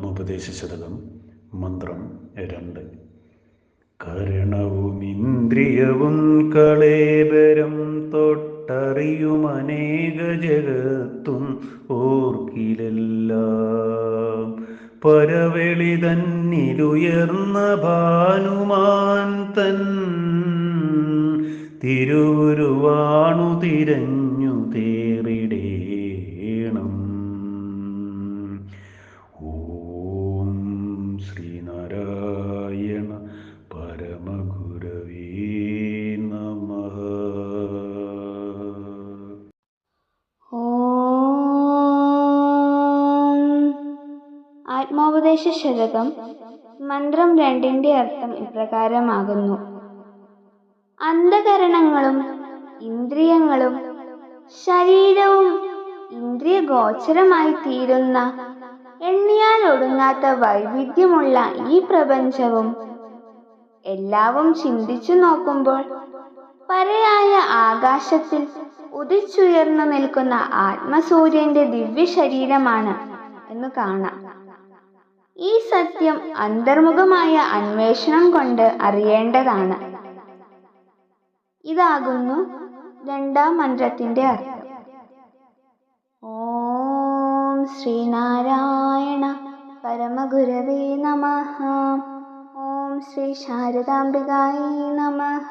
ആത്മോപദേശശതകം മന്ത്രം രണ്ട്. കരണവും ഇന്ദ്രിയവും കളേബരം തൊട്ടറിയും അനേക ജഗത്തും ഓർക്കിലെല്ലാം. പരവെളി തന്നിലുയർന്ന ഭാനുമാൻ തൻ തിരുവുരുവാണു തിരഞ്ഞു തേറിടേണം ആത്മോപദേശ ശതകം മന്ത്രം രണ്ടിന്റെ അർത്ഥം ഇപ്രകാരമാകുന്നു. അന്ധകരണങ്ങളും ഇന്ദ്രിയങ്ങളും ശരീരവും ഇന്ദ്രിയ ഗോചരമായി തീരുന്ന എണ്ണിയാൽ ഒടുങ്ങാത്ത വൈവിധ്യമുള്ള ഈ പ്രപഞ്ചവും എല്ലാവും ചിന്തിച്ചു നോക്കുമ്പോൾ പരയായ ആകാശത്തിൽ ഉദിച്ചുയർന്നു നിൽക്കുന്ന ആത്മസൂര്യന്റെ ദിവ്യ ശരീരമാണ് എന്ന് കാണാം. ഈ സത്യം അന്തർമുഖമായ അന്വേഷണം കൊണ്ട് അറിയേണ്ടതാണ്. ഇതാകുന്നു രണ്ടാം മന്ത്രത്തിന്റെ അർത്ഥം. ഓം ശ്രീനാരായണ പരമഗുരവേ നമ. ഓം ശ്രീ ശാരദാംബികായി നമഃ.